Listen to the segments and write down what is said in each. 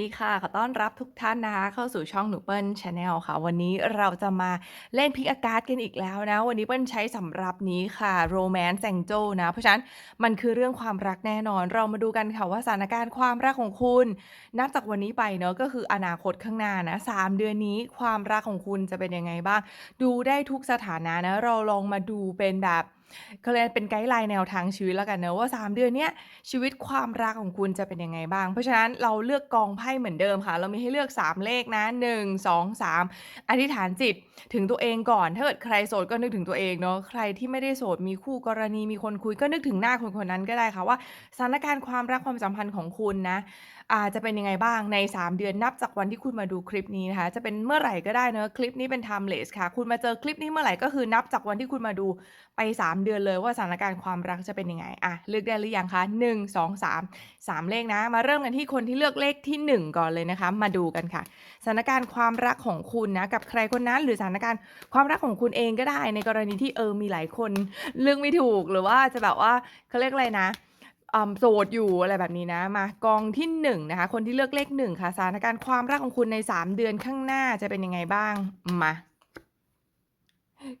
ดีค่ะ ขอต้อนรับทุกท่านนะคะ เข้าสู่ช่องหนูเปิ้ลชาแนลค่ะ วันนี้เราจะมาเล่นพิกอาการ์ดกันอีกแล้วนะ วันนี้เปิ้ลใช้สำหรับนี้ค่ะ Romance Angel นะ เพราะฉะนั้นมันคือเรื่องความรักแน่นอน เรามาดูกันค่ะว่าสถานการณ์ความรักของคุณ นับจากวันนี้ไปเนอะก็คืออนาคตข้างหน้านะสามเดือนนี้ความรักของคุณจะเป็นยังไงบ้าง ดูได้ทุกสถานะนะ เราลองมาดูเป็นแบบ เขาเรียกเป็นไกด์ไลน์แนวทางชีวิตแล้วกันเนอะว่า 3 เดือนเนี้ยชีวิตความรักของคุณจะเป็นยังไงบ้าง เพราะฉะนั้นเราเลือกกองไพ่เหมือนเดิมค่ะ เรามีให้เลือก 3 เลขนะ 1 2 3 อธิษฐานจิตถึงตัวเองก่อน ถ้าเกิดใครโสดก็นึกถึงตัวเองเนาะใครที่ไม่ได้โสดมีคู่กรณีมีคนคุยก็นึกถึงหน้าคนคนนั้นก็ได้ค่ะว่าสถานการณ์ความรักความสัมพันธ์ของคุณนะ อาจะเป็นยังไงบ้างใน 3 เดือนนับจากวันที่คุณมาดูคลิปนี้นะคะ จะเป็นเมื่อไหร่ก็ได้เนอะ คลิปนี้เป็น timeless ค่ะ คุณมาเจอคลิปนี้เมื่อไหร่ก็คือนับจากวันที่คุณมาดูไป 3 เดือนเลยว่าสถานการณ์ความรักจะเป็นยังไง อะ เลือกได้หรือยังคะ 1 2 3 3 เลขนะ มาเริ่มกันที่คนที่เลือกเลขที่ 1 ก่อนเลยนะคะ มาดูกันค่ะ สถานการณ์ความรักของคุณนะกับใครคนนั้น หรือสถานการณ์ความรักของคุณเองก็ได้ ในกรณีที่เออมีหลายคนเลือกไม่ถูกหรือว่าจะแบบว่าเขาเรียกอะไรนะ อ่าโสดอยู่อะไรแบบนี้นะ มากองที่1นะคะ คนที่เลือกเลข1ค่ะสถานการณ์ความรักของคุณใน3เดือนข้างหน้าจะเป็นยังไงบ้างมา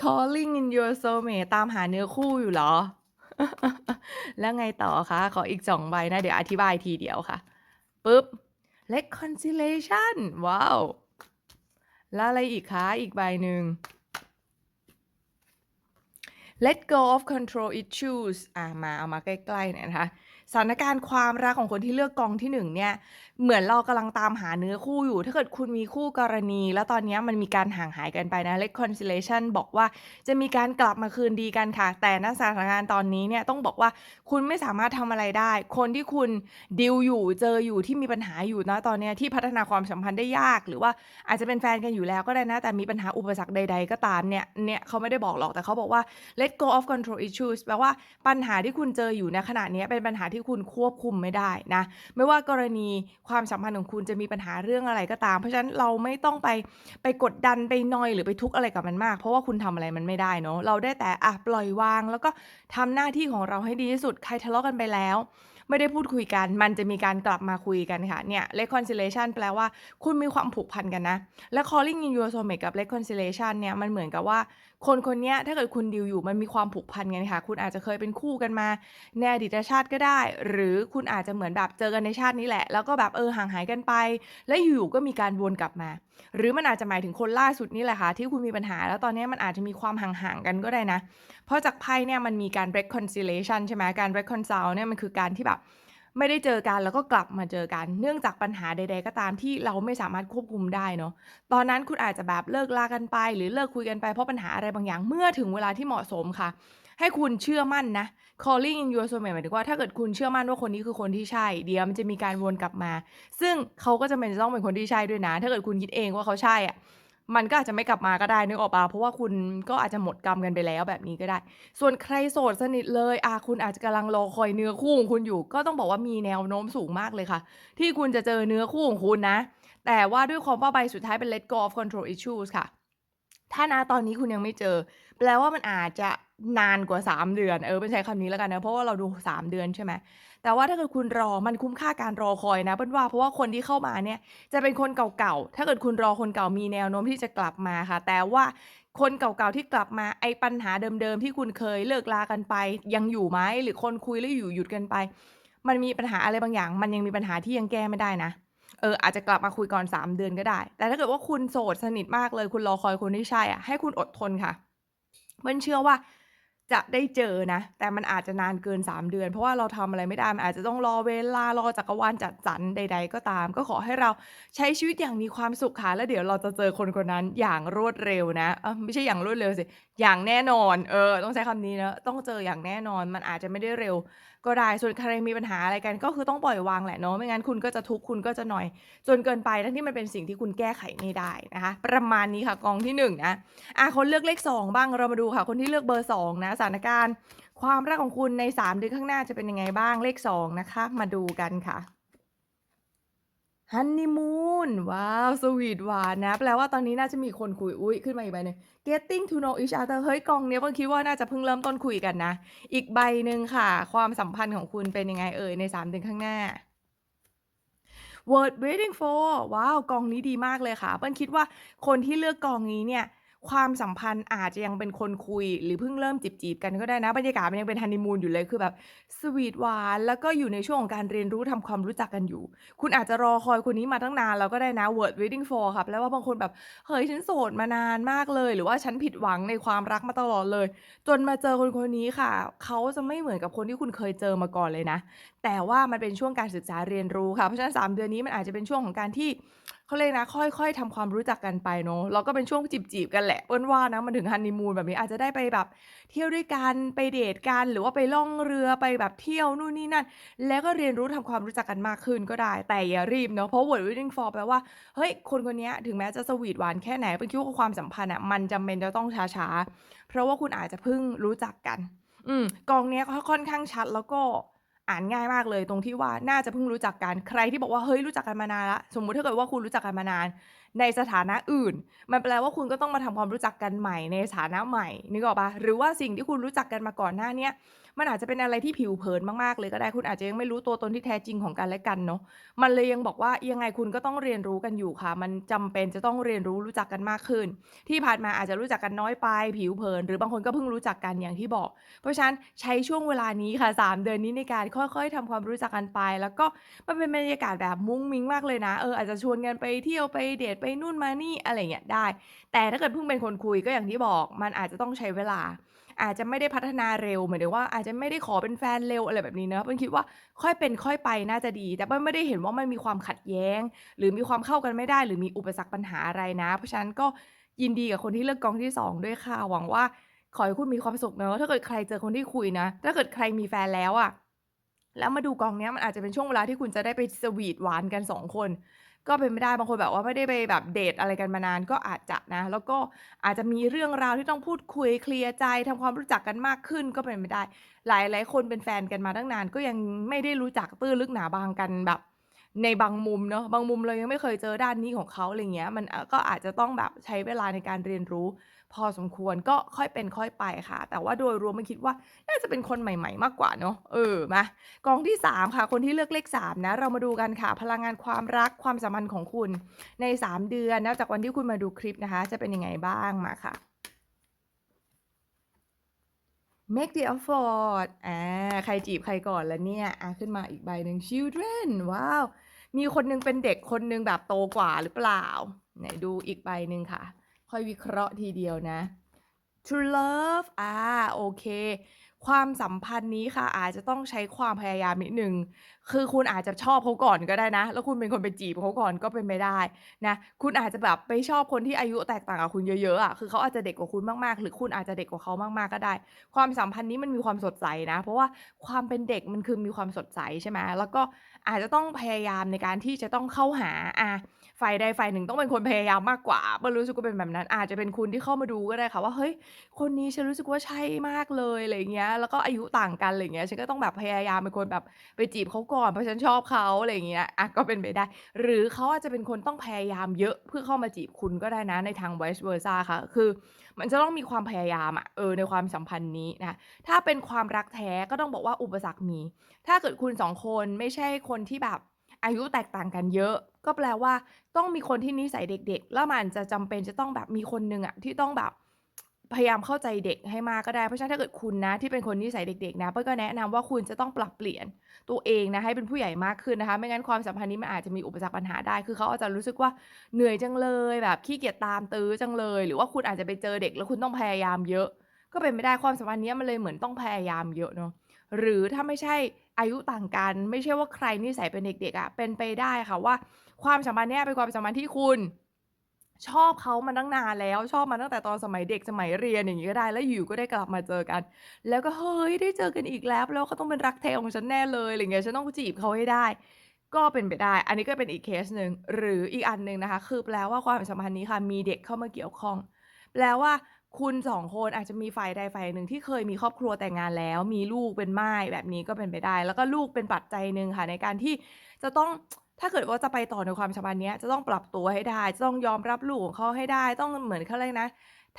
calling in your soulmate ตามหาเนื้อคู่อยู่เหรอ แล้วไงต่อคะขออีก2ใบนะ เดี๋ยวอธิบายทีเดียวค่ะปึ๊บ reconciliation ว้าว แล้วอะไรอีกคะ อีกใบหนึ่ง let go of control issues อะมาเอามาใกล้ๆหน่อยนะคะ สถานการณ์ความรักของคนที่เลือกกองที่หนึ่งเนี่ย เหมือนเรากำลังตามหาเนื้อคู่อยู่ ถ้าเกิดคุณมีคู่กรณี แล้วตอนนี้มันมีการห่างหายกันไปนะ reconciliation บอกว่าจะมีการกลับมาคืนดีกันค่ะ แต่ณสถานการณ์ตอนนี้เนี่ยต้องบอกว่าคุณไม่สามารถทำอะไรได้ คนที่คุณดิวอยู่เจออยู่ที่มีปัญหาอยู่นะตอนนี้ที่พัฒนาความสัมพันธ์ได้ยาก หรือว่าอาจจะเป็นแฟนกันอยู่แล้วก็ได้นะ แต่มีปัญหาอุปสรรคใด ๆ ก็ตามเนี่ยเนี่ยเขาไม่ได้บอกหรอกแต่เขาบอกว่า let go of control issues แปลว่าปัญหาที่คุณเจออยู่ในขณะนี้เป็นปัญหาที่คุณควบคุมไม่ได้นะ ไม่ว่ากรณีความสัมพันธ์ของคุณจะมีปัญหาเรื่องอะไรก็ตาม เพราะฉะนั้นเราไม่ต้องไปไปกดดันไปนอยหรือไปทุกข์อะไรกับมันมาก เพราะว่าคุณทำอะไรมันไม่ได้เนาะเราได้แต่อะปล่อยวาง แล้วก็ทำหน้าที่ของเราให้ดีที่สุดใครทะเลาะกันไปแล้วไม่ได้พูดคุยกัน มันจะมีการกลับมาคุยกันค่ะ เนี่ย reconciliation แปลว่าคุณมีความผูกพันกันนะ และ calling in your soulmate กับ reconciliation เนี่ย มันเหมือนกับว่าคนคนนี้ถ้าเกิดคุณดิวอยู่มันมีความผูกพันกันค่ะ คุณอาจจะเคยเป็นคู่กันมาในอดีตชาติก็ได้ หรือคุณอาจจะเหมือนแบบเจอกันในชาตินี้แหละ แล้วก็แบบเออห่างหายกันไป แล้วอยู่ๆก็มีการวนกลับมา หรือมันอาจจะหมายถึงคนล่าสุดนี่แหละค่ะที่คุณมีปัญหา แล้วตอนนี้มันอาจจะมีความห่างๆกันก็ได้นะ เพราะจากไพ่เนี่ยมันมีการ reconciliation ใช่ไหมการ reconcile เนี่ยมันคือการที่แบบ ไม่ได้เจอกันแล้วก็กลับมาเจอกัน เนื่องจากปัญหาใด ๆ ก็ตามที่เราไม่สามารถควบคุมได้เนาะตอนนั้นคุณอาจจะแบบเลิกลากันไป หรือเลิกคุยกันไปเพราะปัญหาอะไรบางอย่างเมื่อถึงเวลาที่เหมาะสมค่ะ ให้คุณเชื่อมั่นนะ calling in your soulmate หมายถึงว่าถ้าเกิดคุณเชื่อมั่นว่าคนนี้คือคนที่ใช่ เดี๋ยวมันจะมีการวนกลับมา ซึ่งเขาก็จะเป็นต้องเป็นคนที่ใช่ด้วยนะ ถ้าเกิดคุณคิดเองว่าเขาใช่อะ มันก็อาจจะไม่กลับมาก็ได้นึกออกปะเพราะว่าคุณก็อาจจะหมดกรรมกันไปแล้วแบบนี้ก็ได้ ส่วนใครโสดสนิทเลยอะคุณอาจจะกำลังรอคอยเนื้อคู่ของคุณอยู่ ก็ต้องบอกว่ามีแนวโน้มสูงมากเลยค่ะ ที่คุณจะเจอเนื้อคู่ของคุณนะ แต่ว่าด้วยความว่าใบสุดท้ายเป็น let go of control issues ค่ะ ถ้านะตอนนี้คุณยังไม่เจอ แปลว่ามันอาจจะนานกว่า 3 เดือน เออเป็นใช้คำนี้แล้วกันนะ เพราะว่าเราดู 3 เดือนใช่ไหม แต่ว่าถ้าเกิดคุณรอมันคุ้มค่าการรอคอยนะเปิ้ลว่าเพราะว่าคนที่เข้ามาเนี่ยจะเป็นคนเก่าๆ ถ้าเกิดคุณรอคนเก่ามีแนวโน้มที่จะกลับมาค่ะ แต่ว่าคนเก่าๆที่กลับมาไอ้ปัญหาเดิมๆที่คุณเคยเลิกลากันไป ยังอยู่ไหมหรือคนคุยแล้วอยู่หยุดกันไป มันมีปัญหาอะไรบางอย่าง มันยังมีปัญหาที่ยังแก้ไม่ได้นะเอออาจจะกลับมาคุยก่อน 3 เดือนก็ได้ แต่ถ้าเกิดว่าคุณโสดสนิทมากเลย คุณรอคอยคนที่ใช่อะให้คุณอดทนค่ะเปิ้ลเชื่อว่า จะได้เจอนะ แต่มันอาจจะนานเกิน 3 เดือน เพราะว่าเราทำอะไรไม่ได้ มันอาจจะต้องรอเวลารอจักรวาลจัดสรรใด ๆ ก็ตาม ก็ขอให้เราใช้ชีวิตอย่างมีความสุขค่ะ แล้วเดี๋ยวเราจะเจอคนคนนั้นอย่างรวดเร็วนะเออไม่ใช่อย่างรวดเร็วสิอย่างแน่นอน เออ ต้องใช้คำนี้นะ ต้องเจออย่างแน่นอน มันอาจจะไม่ได้เร็ว ก็ได้ ส่วนใครมีปัญหาอะไรกัน ก็คือต้องปล่อยวางแหละเนาะ ไม่งั้นคุณก็จะทุกข์ คุณก็จะหน่อย จนเกินไป ทั้งที่มันเป็นสิ่งที่คุณแก้ไขไม่ได้นะคะ ประมาณนี้ค่ะ กองที่1นะอะ คนเลือกเลข 2 บ้าง เรามาดูค่ะ คนที่เลือกเบอร์ 2 นะ สถานการณ์ ความรักของคุณใน3เดือนข้างหน้าจะเป็นยังไงบ้าง เลข 2 นะคะ มาดูกันค่ะ ฮันนีมูน ว้าว สวีทหวานนะ แปลว่าตอนนี้น่าจะมีคนคุย อุ๊ย ขึ้นมาอีกใบหนึ่ง getting to know each other เฮ้ย กองเนี้ยเพิ่งคิดว่าน่าจะเพิ่งเริ่มต้นคุยกันนะ อีกใบหนึ่งค่ะ ความสัมพันธ์ของคุณเป็นยังไงเอ่ย ใน3เดือนข้างหน้า Word waiting for ว้าว กองนี้ดีมากเลยค่ะ เปิ้ลคิดว่าคนที่เลือกกองนี้เนี่ย ความสัมพันธ์อาจจะยังเป็นคนคุย หรือเพิ่งเริ่มจีบๆกันก็ได้นะ บรรยากาศมันยังเป็นฮันนีมูนอยู่เลยคือแบบสวีทหวาน แล้วก็อยู่ในช่วงของการเรียนรู้ทำความรู้จักกันอยู่ คุณอาจจะรอคอยคนนี้มาตั้งนานแล้วก็ได้นะ Word waiting for ค่ะแปลว่าบางคนแบบเฮ้ยฉันโสดมานานมากเลย หรือว่าฉันผิดหวังในความรักมาตลอดเลย จนมาเจอคนคนนี้ค่ะ เขาจะไม่เหมือนกับคนที่คุณเคยเจอมาก่อนเลยนะ แต่ว่ามันเป็นช่วงการศึกษาเรียนรู้ค่ะเพราะฉะนั้น3เดือนนี้มันอาจจะเป็นช่วงของการที่ เขาเรียกนะค่อย ๆทำความรู้จักกันไปเนาะแล้วก็เป็นช่วงจีบ ๆ กันแหละเปิ้ลว่านะมันถึงฮันนีมูนแบบนี้อาจจะได้ไปแบบเที่ยวด้วยกัน ไปเดตกัน หรือว่าไปล่องเรือไปแบบเที่ยวนู่นนี่นั่น แล้วก็เรียนรู้ทำความรู้จักกันมากขึ้นก็ได้ แต่อย่ารีบเนาะเพราะ Word waiting for แปลว่าเฮ้ยคนคนเนี้ยถึงแม้จะสวีทหวานแค่ไหนเปิ้ลคิดว่าความสัมพันธ์อะมันจำเป็นจะต้องช้าๆเพราะว่าคุณอาจจะเพิ่งรู้จักกัน อืมกองเนี้ยก็ค่อนข้างชัดแล้วก็ อ่านง่ายมากเลยตรงที่ว่า น่าจะเพิ่งรู้จักกัน ใครที่บอกว่า เฮ้ย รู้จักกันมานานแล้ว สมมุติถ้าเกิดว่าคุณรู้จักกันมานาน ในสถานะอื่น มันแปลว่าคุณก็ต้องมาทำความรู้จักกันใหม่ในสถานะใหม่นึกออกปล่า?หรือว่าสิ่งที่คุณรู้จักกันมาก่อนหน้าเนี้ยมันอาจจะเป็นอะไรที่ผิวเผินมากๆเลยก็ได้คุณอาจจะยังไม่รู้ตัวตนที่แท้จริงของกันและกันเนาะมันเลยยังบอกว่ายังไงคุณก็ต้องเรียนรู้กันอยู่ค่ะ มันจำเป็นจะต้องเรียนรู้รู้จักกันมากขึ้น ที่ผ่านมาอาจจะรู้จักกันน้อยไป ผิวเผิน หรือบางคนก็เพิ่งรู้จักกันอย่างที่บอก เพราะฉะนั้นใช้ช่วงเวลานี้ค่ะ 3 เดือนนี้ในการค่อยๆทำความรู้จักกันไป แล้วก็มันเป็นบรรยากาศแบบมุ้งมิ้งมากเลยนะเอออาจจะชวนกันไปเที่ยวไปเดตไปนู่นมานี่อะไรเงี้ยได้ แต่ถ้าเกิดเพิ่งเป็นคนคุยก็อย่างที่บอกมันอาจจะต้องใช้เวลา อาจจะไม่ได้พัฒนาเร็วเหมายถึงว่าอาจจะไม่ได้ขอเป็นแฟนเร็วอะไรแบบนี้เนะเปิ้ลคิดว่าค่อยเป็นค่อยไปน่าจะดี แต่เปิ้ลไม่ได้เห็นว่ามันมีความขัดแย้ง หรือมีความเข้ากันไม่ได้ หรือมีอุปสรรคปัญหาอะไรนะ เพราะฉะนั้นก็ยินดีกับคนที่เลือกกองที่ 2 ด้วยค่ะหวังว่าขอให้คุณมีความสุขเนาะถ้าเกิดใครเจอคนที่คุยนะ ถ้าเกิดใครมีแฟนแล้วอะ แล้วมาดูกองเนี้ยมันอาจจะเป็นช่วงเวลาที่คุณจะได้ไปสวีทหวานกัน 2 คน ก็เป็นไปได้บางคนแบบว่าไม่ได้ไปแบบเดตอะไรกันมานานก็อาจจะนะ แล้วก็อาจจะมีเรื่องราวที่ต้องพูดคุยเคลียร์ใจทำความรู้จักกันมากขึ้นก็เป็นไปได้ หลายๆคนเป็นแฟนกันมาตั้งนาน ก็ยังไม่ได้รู้จักตื้นลึกหนาบางกันแบบ ในบางมุมเนาะบางมุมเรายังไม่เคยเจอด้านนี้ของเขาอะไรเงี้ย มันก็อาจจะต้องแบบใช้เวลาในการเรียนรู้ พอสมควรก็ค่อยเป็นค่อยไปค่ะ แต่ว่าโดยรวมเปิ้ลคิดว่าน่าจะเป็นคนใหม่ ๆ มากกว่าเนาะเออมากองที่ 3 ค่ะ คนที่เลือกเลข 3 นะ เรามาดูกันค่ะ พลังงานความรักความสัมพันธ์ของคุณใน 3 เดือนนับจากวันที่คุณมาดูคลิปนะคะ จะเป็นยังไงบ้างมาค่ะ Make the effort อ่า ใครจีบใครก่อนล่ะเนี่ยอาขึ้นมาอีกใบหนึ่ง Children ว้าว มีคนหนึ่งเป็นเด็กคนหนึ่งแบบโตกว่าหรือเปล่า?ไหนดูอีกใบหนึ่งค่ะ ค่อยวิเคราะห์ทีเดียวนะ True love อ่าโอเค ความสัมพันธ์นี้ค่ะ อาจจะต้องใช้ความพยายามนิดหนึ่ง คือคุณอาจจะชอบเขาก่อนก็ได้นะ แล้วคุณเป็นคนไปจีบเขาก่อนก็เป็นไปได้นะ คุณอาจจะแบบไปชอบคนที่อายุแตกต่างกับคุณเยอะๆอะ คือเขาอาจจะเด็กกว่าคุณมากๆ หรือคุณอาจจะเด็กกว่าเขามากๆก็ได้ ความสัมพันธ์นี้มันมีความสดใสนะ เพราะว่าความเป็นเด็กมันคือมีความสดใสใช่ไหมแล้วก็อาจจะต้องพยายามในการที่จะต้องเข้าหาอ่า ฝ่ายใดฝ่ายหนึ่งต้องเป็นคนพยายามมากกว่าเปิ้ลรู้สึกว่าเป็นแบบนั้น อาจจะเป็นคุณที่เข้ามาดูก็ได้ค่ะว่าเฮ้ยคนนี้ฉันรู้สึกว่าใช่มากเลยอะไรอย่างเงี้ย แล้วก็อายุต่างกันอะไรอย่างเงี้ยฉันก็ต้องแบบพยายามเป็นคนแบบไปจีบเขาก่อนเพราะฉันชอบเขาอะไรอย่างเงี้ยอาก็เป็นไปได้ หรือเขาอาจจะเป็นคนต้องพยายามเยอะเพื่อเข้ามาจีบคุณก็ได้นะในทาง vice versa ค่ะ คือ มันจะต้องมีความพยายามอะเออในความสัมพันธ์นี้นะถ้าเป็นความรักแท้ก็ต้องบอกว่าอุปสรรคมี ถ้าเกิดคุณ2คนไม่ใช่คนที่แบบ อายุแตกต่างกันเยอะ ก็แปลว่าต้องมีคนที่นิสัยเด็ก ๆ แล้วมันจะจำเป็นจะต้องแบบมีคนหนึ่งอะที่ต้องแบบพยายามเข้าใจเด็กให้มากก็ได้ เพราะฉะนั้นถ้าเกิดคุณนะที่เป็นคนนิสัยเด็กๆนะเปิ้ลก็แนะนำว่าคุณจะต้องปรับเปลี่ยนตัวเองนะให้เป็นผู้ใหญ่มากขึ้นนะคะ ไม่งั้นความสัมพันธ์นี้มันอาจจะมีอุปสรรคปัญหาได้ คือเขาอาจจะรู้สึกว่าเหนื่อยจังเลย แบบขี้เกียจตามตื้อจังเลย หรือว่าคุณอาจจะไปเจอเด็กแล้วคุณต้องพยายามเยอะ ก็เป็นไปได้ความสัมพันธ์เนี้ยมันเลยเหมือนต้องพยายามเยอะเนาะหรือถ้าไม่ใช่อายุต่างกัน ไม่ใช่ว่าใครนิสัยเป็นเด็กๆอะเป็นไปได้ค่ะว่า ความสัมพันธ์เนี้ยเป็นความสัมพันธ์ที่คุณ ชอบเขามาตั้งนานแล้วชอบมาตั้งแต่ตอนสมัยเด็กสมัยเรียนอย่างงี้ก็ได้แล้วอยู่ก็ได้กลับมาเจอกัน แล้วก็เฮ้ยได้เจอกันอีกแล้วแปลว่าเขาต้องเป็นรักแท้ของฉันแน่เลยอะไรเงี้ยฉันต้องจีบเขาให้ได้ ก็เป็นไปได้ อันนี้ก็เป็นอีกเคสหนึ่งหรืออีกอันหนึ่งนะคะ คือแปลว่าความสัมพันธ์นี้ค่ะมีเด็กเข้ามาเกี่ยวข้อง แปลว่า คุณ2คนอาจจะมีฝ่ายใดฝ่ายหนึ่งที่เคยมีครอบครัวแต่งงานแล้ว มีลูกเป็นม่ายแบบนี้ก็เป็นไปได้ แล้วก็ลูกเป็นปัจจัยหนึ่งค่ะ ในการที่จะต้องถ้าเกิดว่าจะไปต่อในความสัมพันธ์นี้จะต้องปรับตัวให้ได้ จะต้องยอมรับลูกของเขาให้ได้ ต้องเหมือนเขาเรียกนะ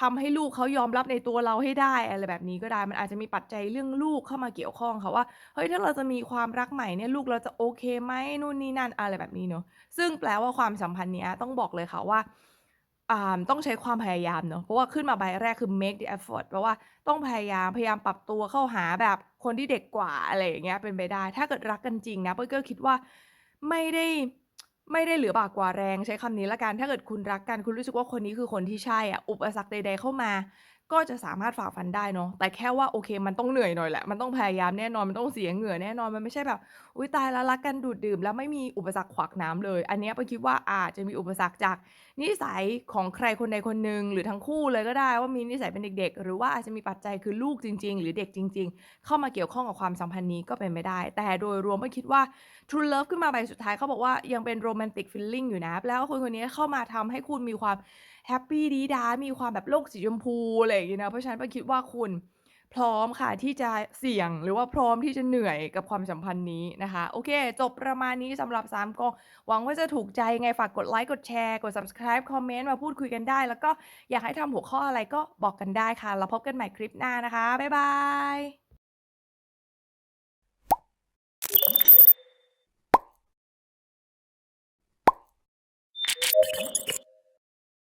ทำให้ลูกเขายอมรับในตัวเราให้ได้อะไรแบบนี้ก็ได้ มันอาจจะมีปัจจัยเรื่องลูกเข้ามาเกี่ยวข้องค่ะว่าเฮ้ยถ้าเราจะมีความรักใหม่เนี่ยลูกเราจะโอเคไหมนู่นนี่นั่นอะไรแบบนี้เนาะซึ่งแปลว่าความสัมพันธ์เนี้ยต้องบอกเลยค่ะว่า อ่า ต้องใช้ความพยายามเนาะ เพราะว่าขึ้นมาใบแรกคือ make the effort แปลว่าต้องพยายาม พยายามปรับตัวเข้าหาแบบคนที่เด็กกว่า อะไรอย่างเงี้ย เป็นไปได้ ถ้าเกิดรักกันจริงนะเป้ยก็คิดว่าไม่ได้ ไม่ได้เหลือบากกว่าแรง ใช้คำนี้ละกัน ถ้าเกิดคุณรักกัน คุณรู้สึกว่าคนนี้คือคนที่ใช่อะ อุปสรรคใด ๆ เข้ามา ก็จะสามารถฝ่าฟันได้เนาะ แต่แค่ว่า โอเค มันต้องเหนื่อยหน่อยแหละ มันต้องพยายามแน่นอน มันต้องเสียเหงื่อแน่นอน มันไม่ใช่แบบ อุ๊ย ตายแล้วรักกันดูดดื่ม แล้วไม่มีอุปสรรคขวากหนามเลย อันเนี้ยเป้ยคิดว่าอาจจะมีอุปสรรคจากนิสัยของใครคนใดคนหนึ่ง หรือทั้งคู่เลยก็ได้ว่ามีนิสัยเป็นเด็ก ๆ หรือว่าอาจจะมีปัจจัยคือลูกจริง ๆ หรือเด็กจริง ๆ เข้ามาเกี่ยวข้องกับความสัมพันธ์นี้ก็เป็นไปได้ แต่โดยรวมเป้ยคิดว่า True Love ขึ้นมาใบสุดท้ายเขาบอกว่ายังเป็น Romantic Feeling อยู่นะแปลว่าคนคนนี้เข้ามาทำให้คุณมีความ แฮปปีดีด๊ามีความแบบโลกสีชมพู อะไรอย่างงี้นะ เพราะฉะนั้นป้ยคิดว่าคุณพร้อมค่ะที่จะเสี่ยงหรือว่าพร้อมที่จะเหนื่อยกับความสัมพันธ์นี้นะคะ โอเค จบประมาณนี้สำหรับ3กองหวังว่าจะถูกใจไงฝากกดไลก์กดแชร์กด Subscribe คอมเมนต์มาพูดคุยกันได้ แล้วก็อยากให้ทำหัวข้ออะไรก็บอกกันได้ค่ะแล้วพบกันใหม่คลิปหน้านะคะ บ๊ายบาย